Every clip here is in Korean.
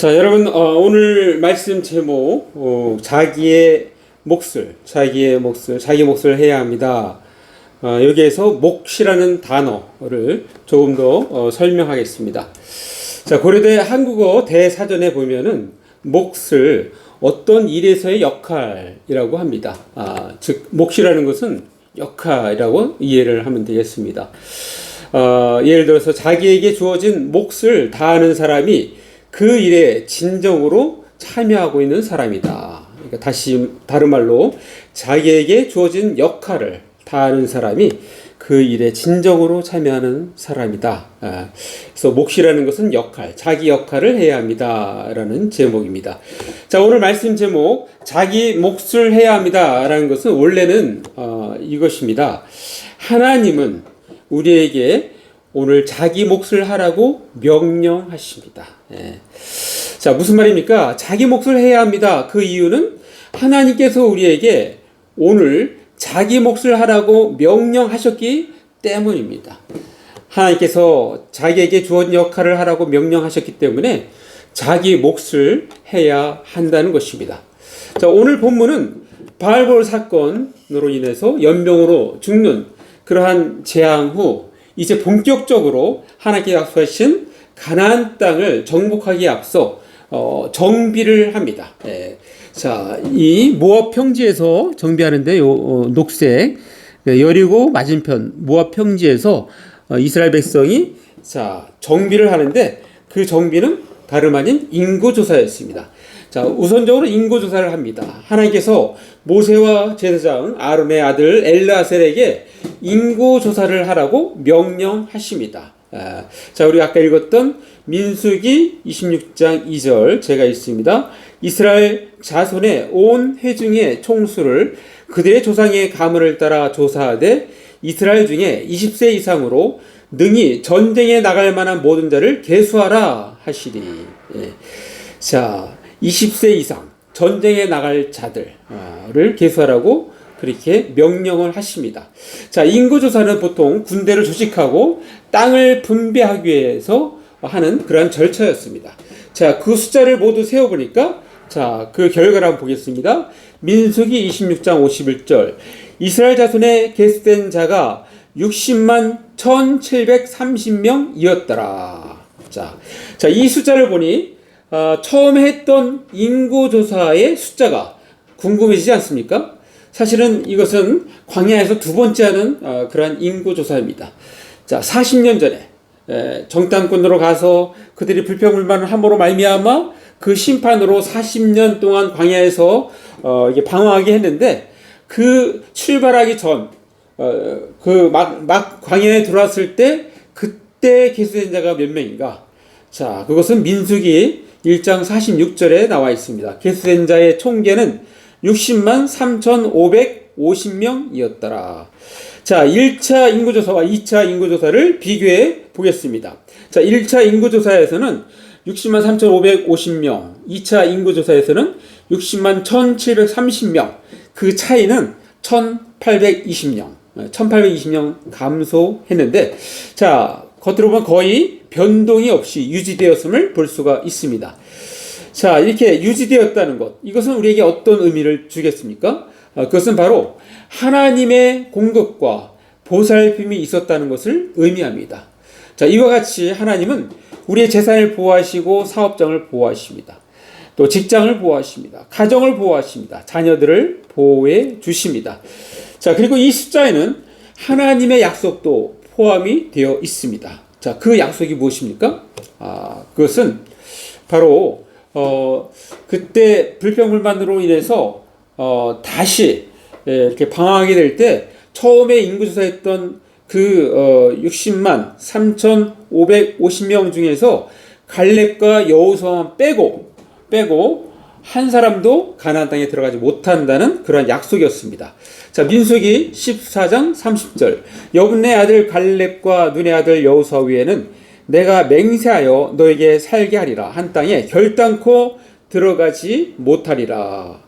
자, 여러분, 어, 오늘 말씀 제목, 어, 자기의 몫을, 자기의 몫을, 자기 몫을 해야 합니다. 어, 여기에서 몫이라는 단어를 조금 더 어, 설명하겠습니다. 자, 고려대 한국어 대사전에 보면은 몫을 어떤 일에서의 역할이라고 합니다. 아, 즉, 몫이라는 것은 역할이라고 이해를 하면 되겠습니다. 어, 예를 들어서 자기에게 주어진 몫을 다하는 사람이 그 일에 진정으로 참여하고 있는 사람이다. 그러니까 다시 다른 말로 자기에게 주어진 역할을 다하는 사람이 그 일에 진정으로 참여하는 사람이다. 아, 그래서 몫이라는 것은 역할, 자기 역할을 해야 합니다라는 제목입니다. 자 오늘 말씀 제목 자기 몫을 해야 합니다라는 것은 원래는 어, 이것입니다. 하나님은 우리에게 오늘 자기 몫을 하라고 명령하십니다. 예. 자, 무슨 말입니까? 자기 몫을 해야 합니다. 그 이유는 하나님께서 우리에게 오늘 자기 몫을 하라고 명령하셨기 때문입니다. 하나님께서 자기에게 주어진 역할을 하라고 명령하셨기 때문에 자기 몫을 해야 한다는 것입니다. 자, 오늘 본문은 바알볼 사건으로 인해서 연병으로 죽는 그러한 재앙 후 이제 본격적으로 하나님께 약속하신 가나안 땅을 정복하기에 앞서 어, 정비를 합니다. 예. 자, 이 모압 평지에서 정비하는데 요 어, 녹색 네, 여리고 맞은편 모압 평지에서 어, 이스라엘 백성이 자 정비를 하는데 그 정비는 다름 아닌 인구 조사였습니다. 자, 우선적으로 인구 조사를 합니다. 하나님께서 모세와 제사장 아론의 아들 엘라셀에게 인구 조사를 하라고 명령하십니다. 아, 자, 우리 아까 읽었던 민수기 26장 2절 제가 있습니다. 이스라엘 자손의 온 회중의 총수를 그들의 조상의 가문을 따라 조사하되 이스라엘 중에 20세 이상으로 능히 전쟁에 나갈 만한 모든 자를 계수하라 하시리. 예. 자, 20세 이상 전쟁에 나갈 자들을 계수하라고 그렇게 명령을 하십니다. 자, 인구조사는 보통 군대를 조직하고 땅을 분배하기 위해서 하는 그러한 절차였습니다. 자, 그 숫자를 모두 세어보니까 자, 그 결과를 한번 보겠습니다. 민수기 26장 51절. 이스라엘 자손의 계수된 자가 60만 1730명이었더라. 자, 자, 이 숫자를 보니 어, 처음에 했던 인구조사의 숫자가 궁금해지지 않습니까? 사실은 이것은 광야에서 두 번째 하는 어, 그러한 인구조사입니다. 자, 40년 전에 에, 정탐꾼으로 가서 그들이 불평불만을 함으로 말미암아 그 심판으로 40년 동안 광야에서 어, 이게 방황하게 했는데 그 출발하기 전, 어, 그막 막 광야에 들어왔을 때 그때 계수된 자가 몇 명인가? 자, 그것은 민수기 1장 46절에 나와 있습니다. 계수된 자의 총계는 60만 3,550명이었더라. 자, 1차 인구조사와 2차 인구조사를 비교해 보겠습니다. 자, 1차 인구조사에서는 60만 3,550명, 2차 인구조사에서는 60만 1,730명, 그 차이는 1,820명, 1,820명 감소했는데, 자, 겉으로 보면 거의 변동이 없이 유지되었음을 볼 수가 있습니다. 자, 이렇게 유지되었다는 것, 이것은 우리에게 어떤 의미를 주겠습니까? 아, 그것은 바로 하나님의 공급과 보살핌이 있었다는 것을 의미합니다. 자, 이와 같이 하나님은 우리의 재산을 보호하시고 사업장을 보호하십니다. 또 직장을 보호하십니다. 가정을 보호하십니다. 자녀들을 보호해 주십니다. 자, 그리고 이 숫자에는 하나님의 약속도 포함이 되어 있습니다. 자, 그 약속이 무엇입니까? 아, 그것은 바로 어, 그때 불평불만으로 인해서 어, 다시 예, 이렇게 방황하게 될 때 처음에 인구조사했던 그 어, 60만 3,550명 중에서 갈렙과 여호수아만 빼고 빼고 한 사람도 가나안 땅에 들어가지 못한다는 그러한 약속이었습니다. 자, 민수기 14장 30절. 여분의 아들 갈렙과 눈의 아들 여호수아 위에는 내가 맹세하여 너에게 살게 하리라. 한 땅에 결단코 들어가지 못하리라.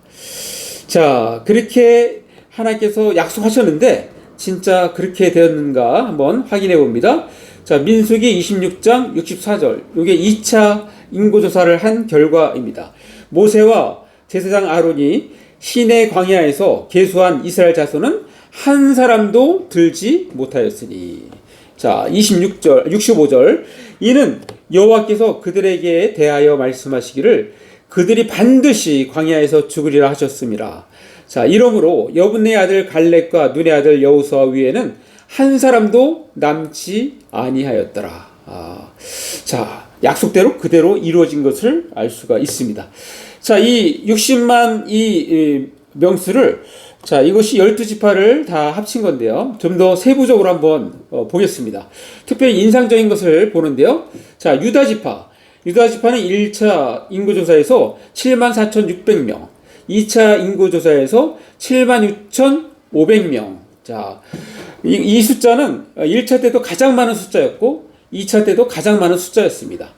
자, 그렇게 하나님께서 약속하셨는데 진짜 그렇게 되었는가 한번 확인해 봅니다. 자, 민수기 26장 64절. 이게 2차 인구조사를 한 결과입니다. 모세와 제사장 아론이 시내 광야에서 계수한 이스라엘 자손은 한 사람도 들지 못하였으니. 자, 26절, 65절. 이는 여호와께서 그들에게 대하여 말씀하시기를 그들이 반드시 광야에서 죽으리라 하셨습니다. 자, 이러므로 여분의 아들 갈렙과 눈의 아들 여우수아 위에는 한 사람도 남지 아니하였더라. 아, 자, 약속대로 그대로 이루어진 것을 알 수가 있습니다. 자, 이 60만 이, 이 명수를 자, 이것이 12지파를 다 합친 건데요. 좀 더 세부적으로 한번 어, 보겠습니다. 특별히 인상적인 것을 보는데요. 자, 유다지파. 유다지파는 1차 인구조사에서 74,600명, 2차 인구조사에서 76,500명. 자, 이, 이 숫자는 1차 때도 가장 많은 숫자였고, 2차 때도 가장 많은 숫자였습니다.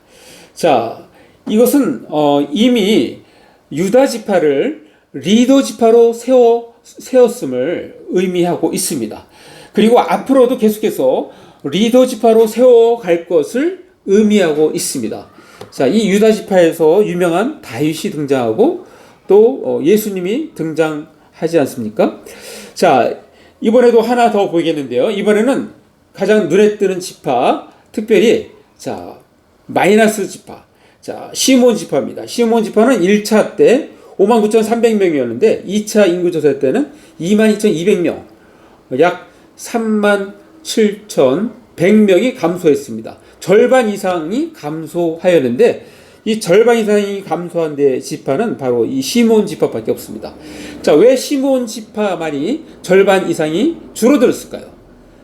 자, 이것은 어, 이미 유다 지파를 리더 지파로 세워 세웠음을 의미하고 있습니다. 그리고 앞으로도 계속해서 리더 지파로 세워갈 것을 의미하고 있습니다. 자, 이 유다 지파에서 유명한 다윗이 등장하고 또 어, 예수님이 등장하지 않습니까? 자, 이번에도 하나 더 보이겠는데요. 이번에는 가장 눈에 띄는 지파, 특별히 자 마이너스 지파, 자 시몬 지파입니다. 시몬 지파는 1차 때 59,300명이었는데 2차 인구조사 때는 22,200명, 약 37,100명이 감소했습니다. 절반 이상이 감소하였는데 이 절반 이상이 감소한 데 지파는 바로 이 시몬 지파밖에 없습니다. 자, 왜 시몬 지파만이 절반 이상이 줄어들었을까요?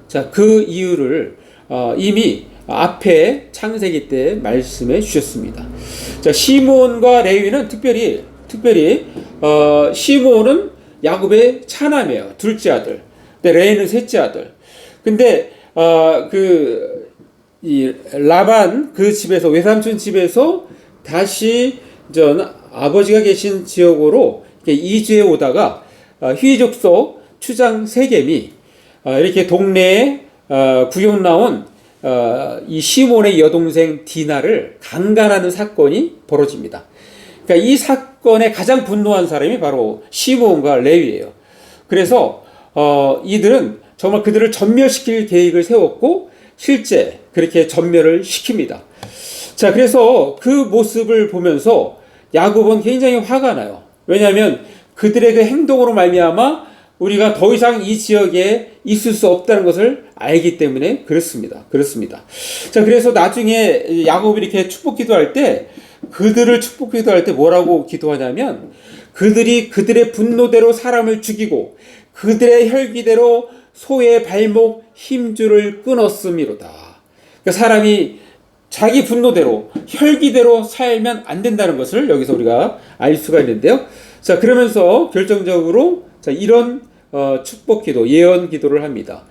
자, 그 이유를 어, 이미 앞에 창세기 때 말씀해 주셨습니다. 자, 시몬과 레위는 특별히 특별히 어, 시몬은 야곱의 차남이에요. 둘째 아들. 근데 레위는 셋째 아들. 근데 어, 그이 라반 그 집에서 외삼촌 집에서 다시 전 아버지가 계신 지역으로 이주해 오다가 어, 휘족소 추장 세겜이 어, 이렇게 동네에 어, 구경 나온 이 시몬의 여동생 디나를 강간하는 사건이 벌어집니다. 그러니까 이 사건에 가장 분노한 사람이 바로 시몬과 레위예요. 그래서 이들은 정말 그들을 전멸시킬 계획을 세웠고 실제 그렇게 전멸을 시킵니다. 자, 그래서 그 모습을 보면서 야곱은 굉장히 화가 나요. 왜냐하면 그들의 그 행동으로 말미암아 우리가 더 이상 이 지역에 있을 수 없다는 것을 알기 때문에 그렇습니다. 그렇습니다. 자, 그래서 나중에 야곱이 이렇게 축복 기도할 때 그들을 축복 기도할 때 뭐라고 기도하냐면 그들이 그들의 분노대로 사람을 죽이고 그들의 혈기대로 소의 발목 힘줄을 끊었음이로다. 그러니까 사람이 자기 분노대로 혈기대로 살면 안 된다는 것을 여기서 우리가 알 수가 있는데요. 자 그러면서 결정적으로 자 이런 어, 축복 기도 예언 기도를 합니다.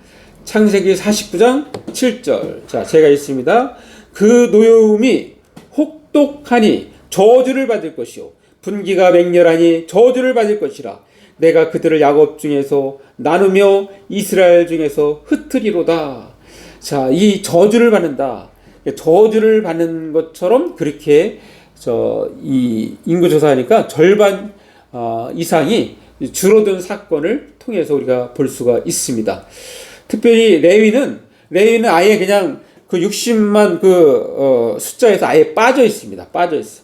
창세기 49장 7절. 자 제가 있습니다. 그 노여움이 혹독하니 저주를 받을 것이요 분기가 맹렬하니 저주를 받을 것이라. 내가 그들을 야곱 중에서 나누며 이스라엘 중에서 흩트리로다. 자, 이 저주를 받는다. 저주를 받는 것처럼 그렇게 저 이 인구 조사하니까 절반 어, 이상이 줄어든 사건을 통해서 우리가 볼 수가 있습니다. 특별히 레위는 레위는 아예 그냥 그 60만 그 어, 숫자에서 아예 빠져 있습니다. 빠져 있어.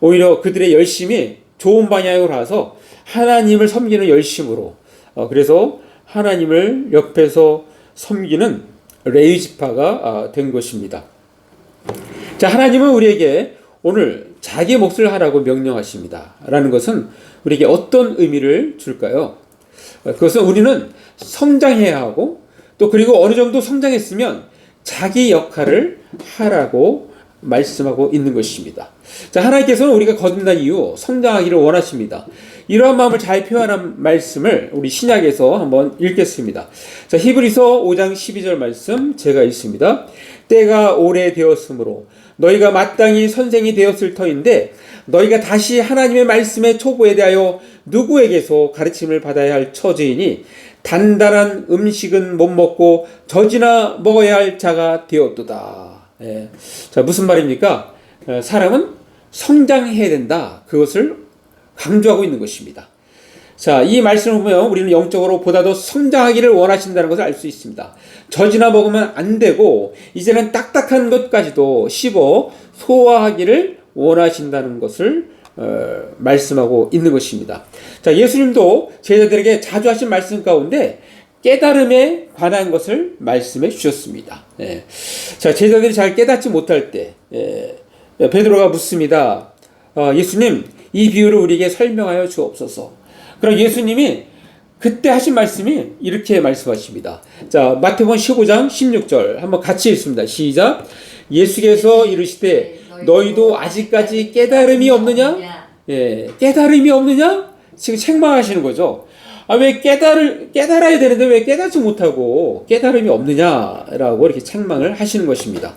오히려 그들의 열심이 좋은 방향으로 가서 하나님을 섬기는 열심으로 어, 그래서 하나님을 옆에서 섬기는 레위 지파가 어, 된 것입니다. 자, 하나님은 우리에게 오늘 자기 몫을 하라고 명령하십니다. 라는 것은 우리에게 어떤 의미를 줄까요? 그것은 우리는 성장해야 하고 또 그리고 어느 정도 성장했으면 자기 역할을 하라고 말씀하고 있는 것입니다. 자, 하나님께서는 우리가 거듭난 이후 성장하기를 원하십니다. 이러한 마음을 잘 표현한 말씀을 우리 신약에서 한번 읽겠습니다. 자, 히브리서 5장 12절 말씀 제가 있습니다. 때가 오래 되었으므로 너희가 마땅히 선생이 되었을 터인데 너희가 다시 하나님의 말씀의 초보에 대하여 누구에게서 가르침을 받아야 할 처지이니 단단한 음식은 못 먹고 젖이나 먹어야 할 자가 되었도다. 예. 자 무슨 말입니까? 사람은 성장해야 된다. 그것을 강조하고 있는 것입니다. 자, 이 말씀을 보면 우리는 영적으로 보다 더 성장하기를 원하신다는 것을 알 수 있습니다. 젖이나 먹으면 안 되고, 이제는 딱딱한 것까지도 씹어 소화하기를 원하신다는 것을 어, 말씀하고 있는 것입니다. 자, 예수님도 제자들에게 자주 하신 말씀 가운데 깨달음에 관한 것을 말씀해 주셨습니다. 예. 자, 제자들이 잘 깨닫지 못할 때, 예, 베드로가 묻습니다. 어, 예수님, 이 비유를 우리에게 설명하여 주옵소서. 그럼 예수님이 그때 하신 말씀이 이렇게 말씀하십니다. 자, 마태복음 15장 16절 한번 같이 읽습니다. 시작. 예수께서 이르시되 너희도 아직까지 깨달음이 없느냐? 예, 깨달음이 없느냐? 지금 책망하시는 거죠. 아, 왜 깨달을, 깨달아야 되는데 왜 깨닫지 못하고 깨달음이 없느냐라고 이렇게 책망을 하시는 것입니다.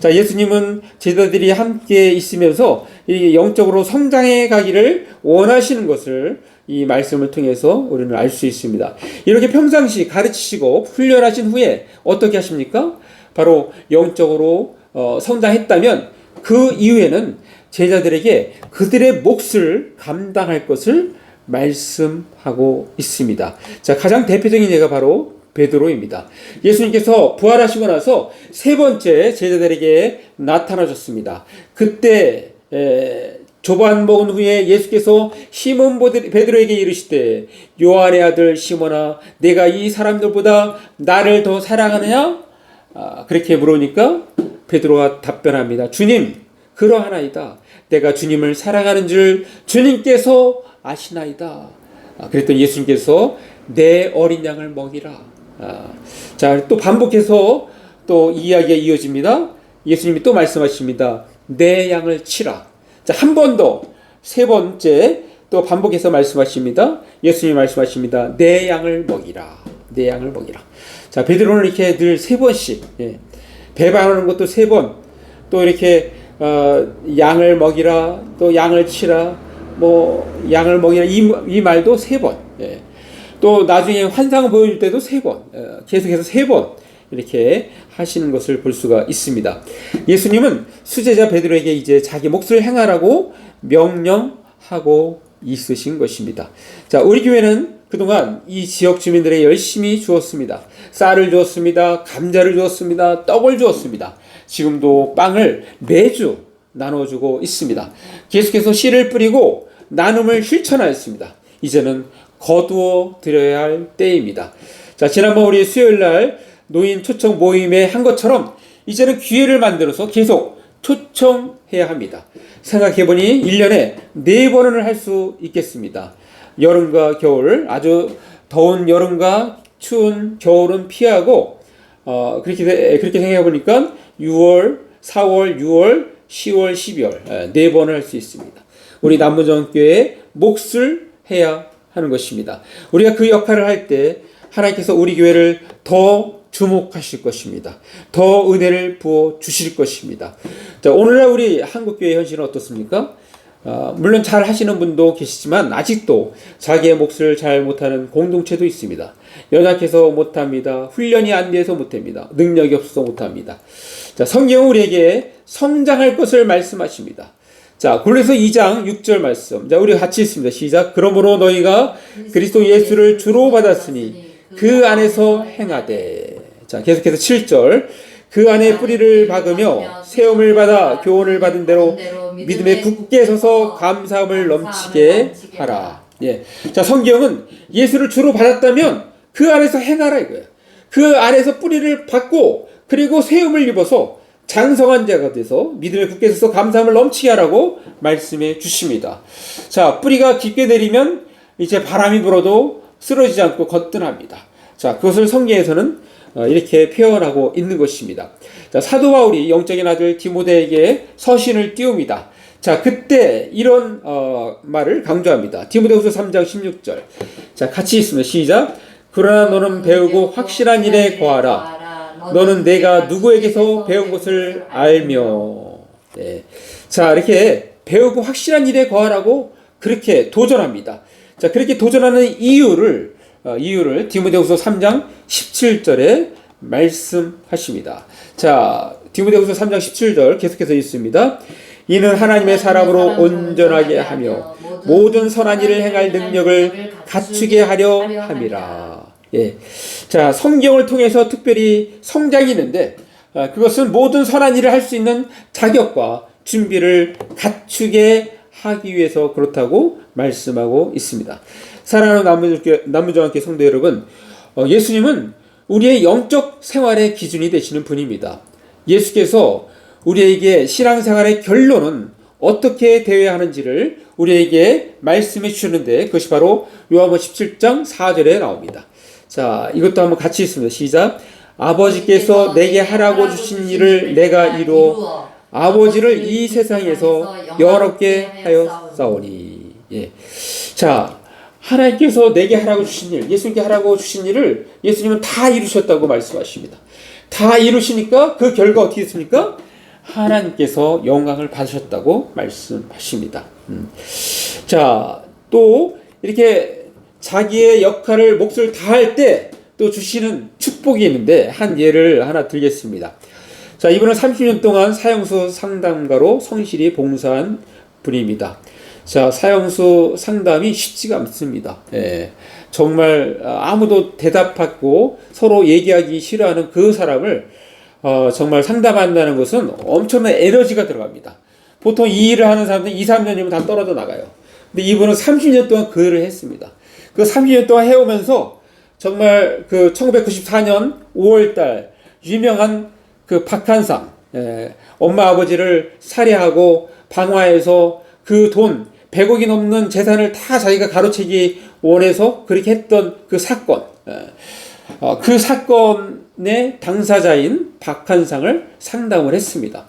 자, 예수님은 제자들이 함께 있으면서 이 영적으로 성장해 가기를 원하시는 것을 이 말씀을 통해서 우리는 알 수 있습니다. 이렇게 평상시 가르치시고 훈련하신 후에 어떻게 하십니까? 바로 영적으로 어, 성장했다면 그 이후에는 제자들에게 그들의 몫을 감당할 것을 말씀하고 있습니다. 자, 가장 대표적인 예가 바로 베드로입니다. 예수님께서 부활하시고 나서 세 번째 제자들에게 나타나셨습니다. 그때 에, 조반 먹은 후에 예수께서 시몬 베드로에게 이르시되 요한의 아들 시몬아 내가 이 사람들보다 나를 더 사랑하느냐? 아, 그렇게 물으니까 베드로가 답변합니다. 주님 그러하나이다. 내가 주님을 사랑하는 줄 주님께서 아시나이다. 아, 그랬더니 예수님께서 내 어린 양을 먹이라. 아, 자, 또 반복해서 또 이야기가 이어집니다. 예수님이 또 말씀하십니다. 내 양을 치라. 자, 한 번 더, 세 번째, 또 반복해서 말씀하십니다. 예수님이 말씀하십니다. 내 양을 먹이라. 내 양을 먹이라. 자, 베드로는 이렇게 늘 세 번씩, 예, 배반하는 것도 세 번, 또 이렇게, 어, 양을 먹이라, 또 양을 치라, 뭐 양을 먹이라 이, 이 말도 세 번. 예. 또 나중에 환상을 보여줄 때도 세 번. 예. 계속해서 세 번. 이렇게 하시는 것을 볼 수가 있습니다. 예수님은 수제자 베드로에게 이제 자기 몫을 행하라고 명령하고 있으신 것입니다. 자, 우리 교회는 그동안 이 지역 주민들에게 열심히 주었습니다. 쌀을 주었습니다. 감자를 주었습니다. 떡을 주었습니다. 지금도 빵을 매주 나눠주고 있습니다. 계속해서 씨를 뿌리고 나눔을 실천하였습니다. 이제는 거두어 드려야 할 때입니다. 자, 지난번 우리 수요일 날 노인 초청 모임에 한 것처럼 이제는 기회를 만들어서 계속 초청해야 합니다. 생각해보니 1년에 4번을 할 수 있겠습니다. 여름과 겨울, 아주 더운 여름과 추운 겨울은 피하고, 어, 그렇게, 그렇게 생각해 보니까 6월, 4월, 6월, 10월, 12월 네 번을 할 수 있습니다. 우리 남부정교회 몫을 해야 하는 것입니다. 우리가 그 역할을 할 때 하나님께서 우리 교회를 더 주목하실 것입니다. 더 은혜를 부어 주실 것입니다. 자, 오늘날 우리 한국교회 현실은 어떻습니까? 어, 물론 잘 하시는 분도 계시지만 아직도 자기의 몫을 잘 못하는 공동체도 있습니다. 연약해서 못합니다. 훈련이 안 돼서 못합니다. 능력이 없어서 못합니다. 자, 성경은 우리에게 성장할 것을 말씀하십니다. 자, 골로새 2장 6절 말씀. 자, 우리 같이 있습니다. 시작. 그러므로 너희가 그리스도 예수를 주로 받았으니 그 안에서 행하되. 자, 계속해서 7절. 그 안에 뿌리를 박으며 세움을 받아 교훈을 받은 대로 믿음에 굳게 서서 감사함을 넘치게 하라. 예. 자, 성경은 예수를 주로 받았다면 그 안에서 행하라 이거예요. 그 안에서 뿌리를 받고 그리고 세움을 입어서 장성한 자가 돼서 믿음에 굳게 서서 감사함을 넘치게 하라고 말씀해 주십니다. 자, 뿌리가 깊게 내리면 이제 바람이 불어도 쓰러지지 않고 거뜬합니다. 자, 그것을 성경에서는 어, 이렇게 표현하고 있는 것입니다. 자, 사도 바울이 영적인 아들 디모데에게 서신을 띄웁니다. 자, 그때 이런 어, 말을 강조합니다. 디모데후서 3장 16절. 자, 같이 있습니다. 시작. 그러나 너는 배우고 확실한 일에 거하라. 너는 내가 누구에게서 배운 것을 알며. 네. 자, 이렇게 배우고 확실한 일에 거하라고 그렇게 도전합니다. 자, 그렇게 도전하는 이유를 어, 이유를 디모데후서 3장 17절에 말씀하십니다. 자, 디모데후서 3장 17절 계속해서 있습니다. 이는 하나님의 사람으로 온전하게 하며 모든 선한 일을 행할 능력을 갖추게 하려 함이라. 예. 자, 성경을 통해서 특별히 성장이 있는데, 아, 그것은 모든 선한 일을 할 수 있는 자격과 준비를 갖추게 하기 위해서 그렇다고 말씀하고 있습니다. 사랑하는 남무교회, 남무정학교 성도 여러분, 어, 예수님은 우리의 영적 생활의 기준이 되시는 분입니다. 예수께서 우리에게 신앙생활의 결론은 어떻게 되어야 하는지를 우리에게 말씀해 주셨는데 그것이 바로 요한복 17장 4절에 나옵니다. 자, 이것도 한번 같이 있습니다. 시작. 아버지께서 내게 하라고 주신 일을 내가 이루어 아버지를 이 세상에서 영원롭게 하여 싸우니. 예. 자, 하나님께서 내게 하라고 주신 일, 예수님께 하라고 주신 일을 예수님은 다 이루셨다고 말씀하십니다. 다 이루시니까 그 결과 어떻게 됐습니까? 하나님께서 영광을 받으셨다고 말씀하십니다. 음. 자, 또 이렇게 자기의 역할을 몫을 다할 때 또 주시는 축복이 있는데 한 예를 하나 들겠습니다. 자, 이분은 30년 동안 사형수 상담가로 성실히 봉사한 분입니다. 자, 사형수 상담이 쉽지가 않습니다. 예, 정말 아무도 대답하고 서로 얘기하기 싫어하는 그 사람을 어, 정말 상담한다는 것은 엄청난 에너지가 들어갑니다. 보통 이 일을 하는 사람들은 2, 3년이면 다 떨어져 나가요. 근데 이분은 30년 동안 그 일을 했습니다. 그 30년 동안 해오면서 정말 그 1994년 5월달 유명한 그 박한상 예, 엄마 아버지를 살해하고 방화해서 그 돈 100억이 넘는 재산을 다 자기가 가로채기 원해서 그렇게 했던 그 사건 예, 어, 그 사건의 당사자인 박한상을 상담을 했습니다.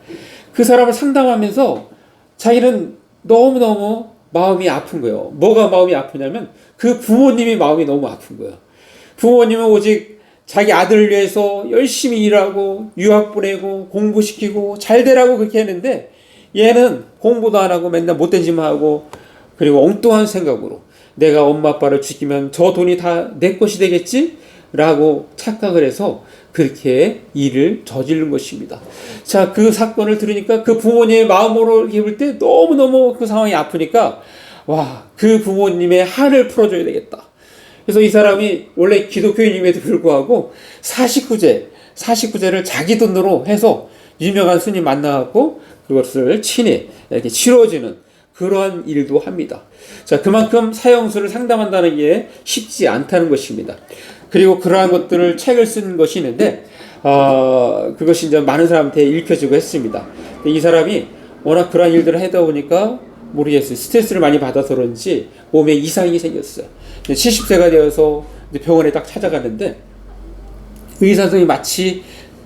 그 사람을 상담하면서 자기는 너무너무 마음이 아픈 거예요. 뭐가 마음이 아프냐면 그 부모님이 마음이 너무 아픈 거예요. 부모님은 오직 자기 아들을 위해서 열심히 일하고 유학 보내고 공부시키고 잘 되라고 그렇게 했는데 얘는 공부도 안 하고 맨날 못된 짓만 하고 그리고 엉뚱한 생각으로 내가 엄마 아빠를 죽이면 저 돈이 다 내 것이 되겠지? 라고 착각을 해서 그렇게 일을 저지른 것입니다. 자, 그 사건을 들으니까 그 부모님의 마음으로 입을 때 너무너무 그 상황이 아프니까 와, 그 부모님의 한을 풀어줘야 되겠다. 그래서 이 사람이 원래 기독교인임에도 불구하고 49제, 49제를 자기 돈으로 해서 유명한 스님 만나갖고 그것을 친히 이렇게 치러지는 그러한 일도 합니다. 자, 그만큼 사형수를 상담한다는 게 쉽지 않다는 것입니다. 그리고 그러한 것들을 책을 쓴 것이 있는데, 어, 그것이 이제 많은 사람한테 읽혀지고 했습니다. 이 사람이 워낙 그러한 일들을 하다 보니까 모르겠어요. 스트레스를 많이 받아서 그런지 몸에 이상이 생겼어요. 70세가 되어서 병원에 딱 찾아갔는데 의사 선생님이 마치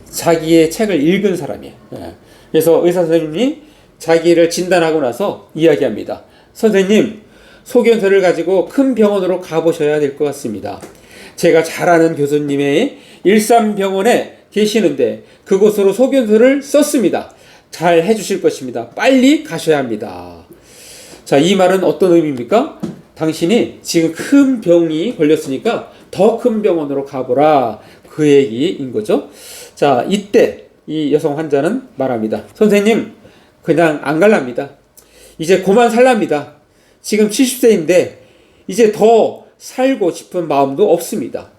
자기의 책을 읽은 사람이에요. 예. 그래서 의사 선생님이 자기를 진단하고 나서 이야기합니다. 선생님, 소견서를 가지고 큰 병원으로 가보셔야 될 것 같습니다. 제가 잘 아는 교수님의 일산병원에 계시는데 그곳으로 소견서를 썼습니다. 잘 해주실 것입니다. 빨리 가셔야 합니다. 자, 이 말은 어떤 의미입니까? 당신이 지금 큰 병이 걸렸으니까 더 큰 병원으로 가보라. 그 얘기인 거죠. 자, 이때 이 여성 환자는 말합니다. 선생님, 그냥 안 갈랍니다. 이제 그만 살랍니다. 지금 70세인데 이제 더 살고 싶은 마음도 없습니다.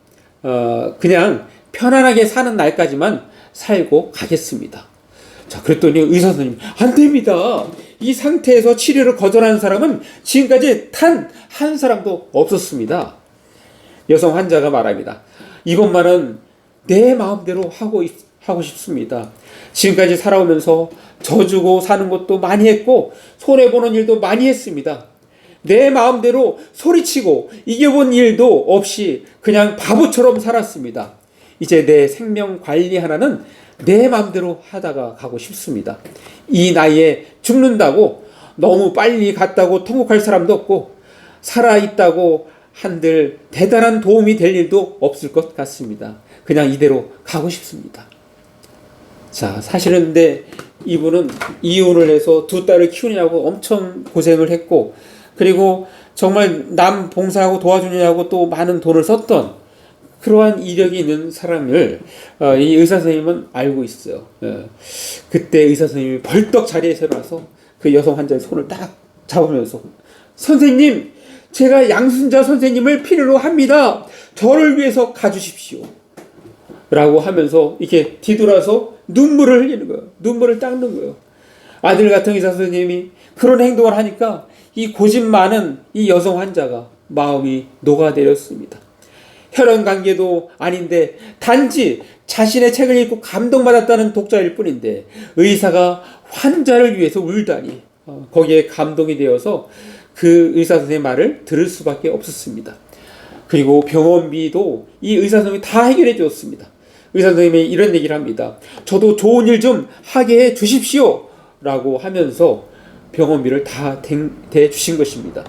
어, 그냥 편안하게 사는 날까지만 살고 가겠습니다. 자, 그랬더니 의사 선생님, 안 됩니다. 이 상태에서 치료를 거절하는 사람은 지금까지 단 한 사람도 없었습니다. 여성 환자가 말합니다. 이것만은 내 마음대로 하고, 있, 하고 싶습니다. 지금까지 살아오면서 져주고 사는 것도 많이 했고, 손해보는 일도 많이 했습니다. 내 마음대로 소리치고 이겨본 일도 없이 그냥 바보처럼 살았습니다. 이제 내 생명 관리 하나는 내 마음대로 하다가 가고 싶습니다. 이 나이에 죽는다고 너무 빨리 갔다고 통곡할 사람도 없고 살아있다고 한들 대단한 도움이 될 일도 없을 것 같습니다. 그냥 이대로 가고 싶습니다. 자, 사실은 근데 이분은 이혼을 해서 두 딸을 키우느냐고 엄청 고생을 했고, 그리고 정말 남 봉사하고 도와주느냐고 또 많은 돈을 썼던 그러한 이력이 있는 사람을 어, 이 의사 선생님은 알고 있어요. 예. 그때 의사 선생님이 벌떡 자리에서 일어나서 그 여성 환자의 손을 딱 잡으면서 선생님, 제가 양순자 선생님을 필요로 합니다. 저를 위해서 가주십시오. 라고 하면서 이렇게 뒤돌아서 눈물을 흘리는 거예요. 눈물을 닦는 거예요. 아들 같은 의사 선생님이 그런 행동을 하니까 이 고집 많은 이 여성 환자가 마음이 녹아내렸습니다. 혈연 관계도 아닌데 단지 자신의 책을 읽고 감동받았다는 독자일 뿐인데 의사가 환자를 위해서 울다니 어, 거기에 감동이 되어서 그 의사 선생님 말을 들을 수밖에 없었습니다. 그리고 병원비도 이 의사 선생님이 다 해결해 주었습니다. 의사 선생님이 이런 얘기를 합니다. 저도 좋은 일 좀 하게 해 주십시오. 라고 하면서 병원비를 다 대 주신 것입니다.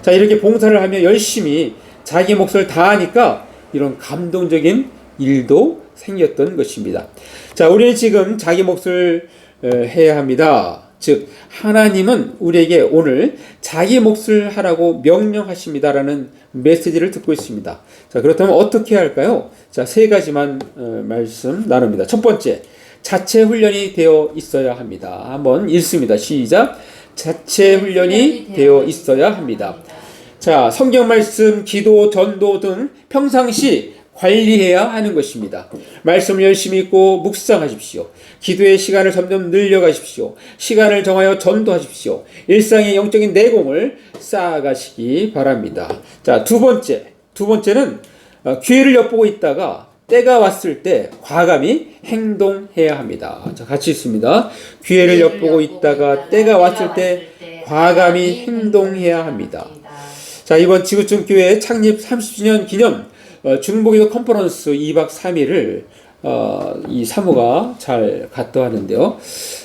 자, 이렇게 봉사를 하며 열심히 자기 몫을 다하니까 이런 감동적인 일도 생겼던 것입니다. 자, 우리는 지금 자기 몫을 어, 해야 합니다. 즉, 하나님은 우리에게 오늘 자기 몫을 하라고 명령하십니다라는 메시지를 듣고 있습니다. 자, 그렇다면 어떻게 할까요? 자, 세 가지만 어, 말씀 나눕니다. 첫 번째, 자체 훈련이 되어 있어야 합니다. 한번 읽습니다. 시작. 자체 훈련이 되어 있어야 합니다. 자, 성경 말씀, 기도, 전도 등 평상시 관리해야 하는 것입니다. 말씀을 열심히 읽고 묵상하십시오. 기도의 시간을 점점 늘려가십시오. 시간을 정하여 전도하십시오. 일상의 영적인 내공을 쌓아가시기 바랍니다. 자, 두 번째. 두 번째는 어, 기회를 엿보고 있다가 때가 왔을 때 과감히 행동해야 합니다. 자, 같이 있습니다. 기회를 엿보고 있다가 때가 왔을 때 과감히 행동해야 합니다. 자, 이번 지구촌 교회 창립 30주년 기념 어, 중보기도 컨퍼런스 2박 3일을 어, 이 사모가 잘 갔다 왔는데요.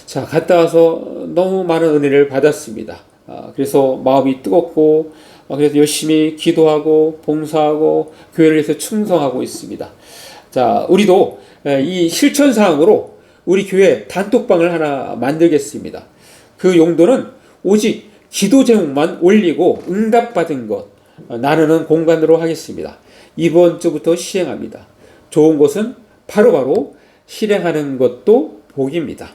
자, 갔다 와서 너무 많은 은혜를 받았습니다. 아, 그래서 마음이 뜨겁고, 어, 그래서 열심히 기도하고, 봉사하고, 교회를 위해서 충성하고 있습니다. 자, 우리도 에, 이 실천 사항으로 우리 교회 단톡방을 하나 만들겠습니다. 그 용도는 오직 기도 제목만 올리고 응답받은 것 어, 나누는 공간으로 하겠습니다. 이번 주부터 시행합니다. 좋은 것은 바로 바로 실행하는 것도 복입니다.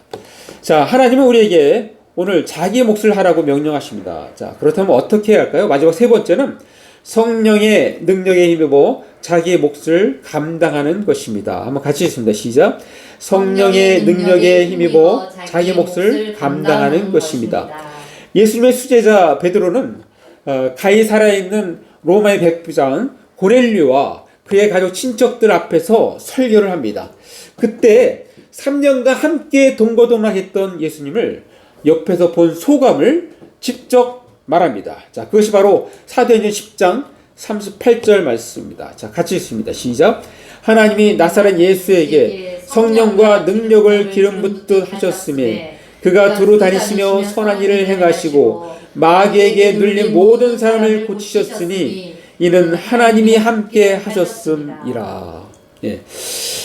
자, 하나님은 우리에게 오늘 자기의 몫을 하라고 명령하십니다. 자, 그렇다면 어떻게 해야 할까요? 마지막 세 번째는 성령의 능력에 힘입어 자기의 몫을 감당하는 것입니다. 한번 같이 읽습니다. 시작. 성령의 능력에 힘입어 자기 몫을 감당하는 것입니다. 예수님의 수제자 베드로는 어, 가이사라에 있는 로마의 백부장 고렐류와 그의 가족 친척들 앞에서 설교를 합니다. 그때 3년간 함께 동거동락했던 예수님을 옆에서 본 소감을 직접 말합니다. 자, 그것이 바로 사도행전 10장 38절 말씀입니다. 자, 같이 읽습니다. 시작. 하나님이 나사렛 예수에게 성령과 능력을 기름 붓듯 하셨음에 그가 두루 다니시며 선한 일을 행하시고 마귀에게 눌린 모든 사람을 고치셨으니 이는 하나님이 함께 하셨음이라. 예.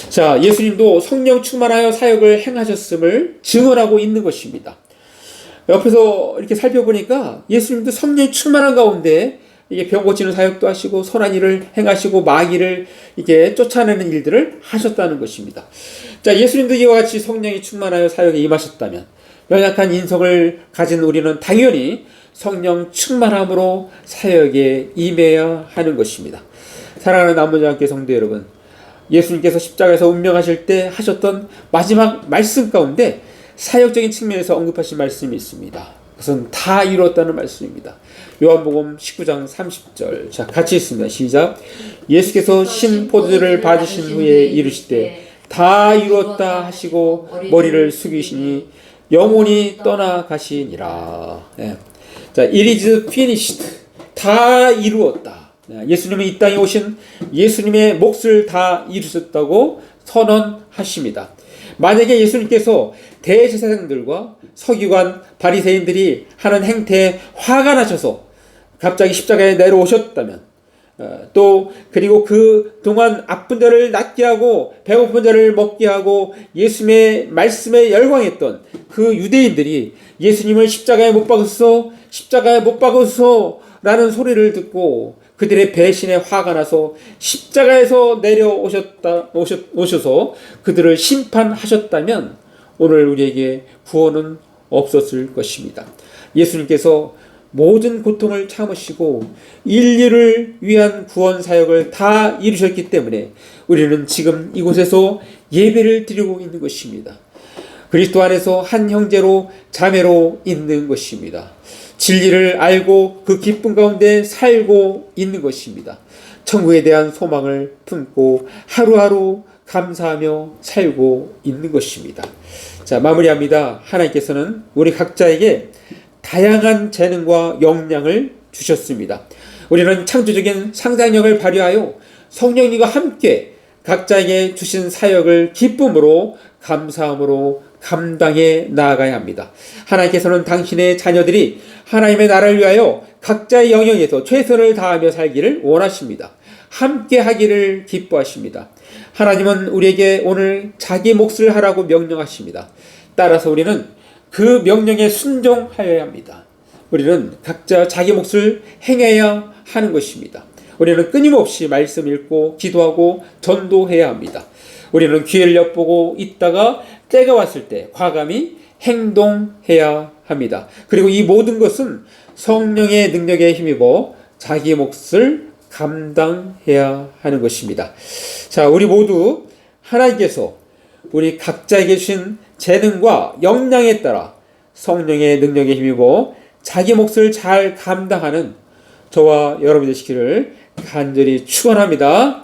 자, 예수님도 성령 충만하여 사역을 행하셨음을 증언하고 있는 것입니다. 옆에서 이렇게 살펴보니까 예수님도 성령 충만한 가운데 이게 병 고치는 사역도 하시고 선한 일을 행하시고 마귀를 이게 쫓아내는 일들을 하셨다는 것입니다. 자, 예수님도 이와 같이 성령이 충만하여 사역에 임하셨다면 연약한 인성을 가진 우리는 당연히 성령 충만함으로 사역에 임해야 하는 것입니다. 사랑하는 남부장학교 성도 여러분, 예수님께서 십자가에서 운명하실 때 하셨던 마지막 말씀 가운데 사역적인 측면에서 언급하신 말씀이 있습니다. 그것은 다 이루었다는 말씀입니다. 요한복음 19장 30절. 자, 같이 읽습니다. 시작. 예수께서 신 포도주를 받으신 후에 이르시되 다 이루었다 하시고 머리를 숙이시니 영혼이 떠나가시니라. 예. 자, it is finished. 다 이루었다. 예수님이 이 땅에 오신 예수님의 몫을 다 이루셨다고 선언하십니다. 만약에 예수님께서 대제사장들과 서기관, 바리새인들이 하는 행태에 화가 나셔서 갑자기 십자가에 내려오셨다면 어, 또 그리고 그 동안 아픈 자를 낫게 하고 배고픈 자를 먹게 하고 예수님의 말씀에 열광했던 그 유대인들이 예수님을 십자가에 못 박으소 십자가에 못 박으소 라는 소리를 듣고 그들의 배신에 화가 나서 십자가에서 내려오셨다 오셨, 오셔서 그들을 심판하셨다면 오늘 우리에게 구원은 없었을 것입니다. 예수님께서 모든 고통을 참으시고 인류를 위한 구원 사역을 다 이루셨기 때문에 우리는 지금 이곳에서 예배를 드리고 있는 것입니다. 그리스도 안에서 한 형제로 자매로 있는 것입니다. 진리를 알고 그 기쁨 가운데 살고 있는 것입니다. 천국에 대한 소망을 품고 하루하루 감사하며 살고 있는 것입니다. 자, 마무리합니다. 하나님께서는 우리 각자에게 다양한 재능과 역량을 주셨습니다. 우리는 창조적인 상상력을 발휘하여 성령님과 함께 각자에게 주신 사역을 기쁨으로 감사함으로 감당해 나아가야 합니다. 하나님께서는 당신의 자녀들이 하나님의 나라를 위하여 각자의 영역에서 최선을 다하며 살기를 원하십니다. 함께 하기를 기뻐하십니다. 하나님은 우리에게 오늘 자기 몫을 하라고 명령하십니다. 따라서 우리는 그 명령에 순종하여야 합니다. 우리는 각자 자기 몫을 행해야 하는 것입니다. 우리는 끊임없이 말씀 읽고 기도하고 전도해야 합니다. 우리는 기회를 엿보고 있다가 때가 왔을 때 과감히 행동해야 합니다. 그리고 이 모든 것은 성령의 능력에 힘입어 자기 몫을 감당해야 하는 것입니다. 자, 우리 모두 하나님께서 우리 각자에게 주신 재능과 역량에 따라 성령의 능력에 힘입어 자기 몫을 잘 감당하는 저와 여러분 되시기를 간절히 축원합니다.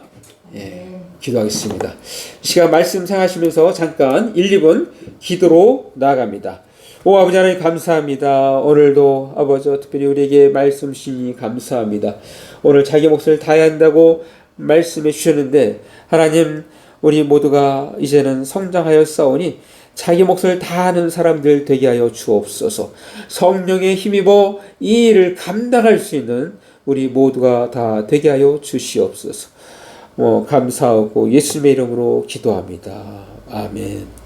예, 기도하겠습니다. 시간 말씀 생하시면서 잠깐 1, 2분 기도로 나아갑니다. 오 아버지 하나님 감사합니다. 오늘도 아버지 특별히 우리에게 말씀 주시니 감사합니다. 오늘 자기 몫을 다해야 한다고 말씀해 주셨는데 하나님 우리 모두가 이제는 성장하여 싸우니 자기 몫을 다하는 사람들 되게 하여 주옵소서. 성령에 힘입어 이 일을 감당할 수 있는 우리 모두가 다 되게 하여 주시옵소서. 뭐 감사하고 예수님의 이름으로 기도합니다. 아멘.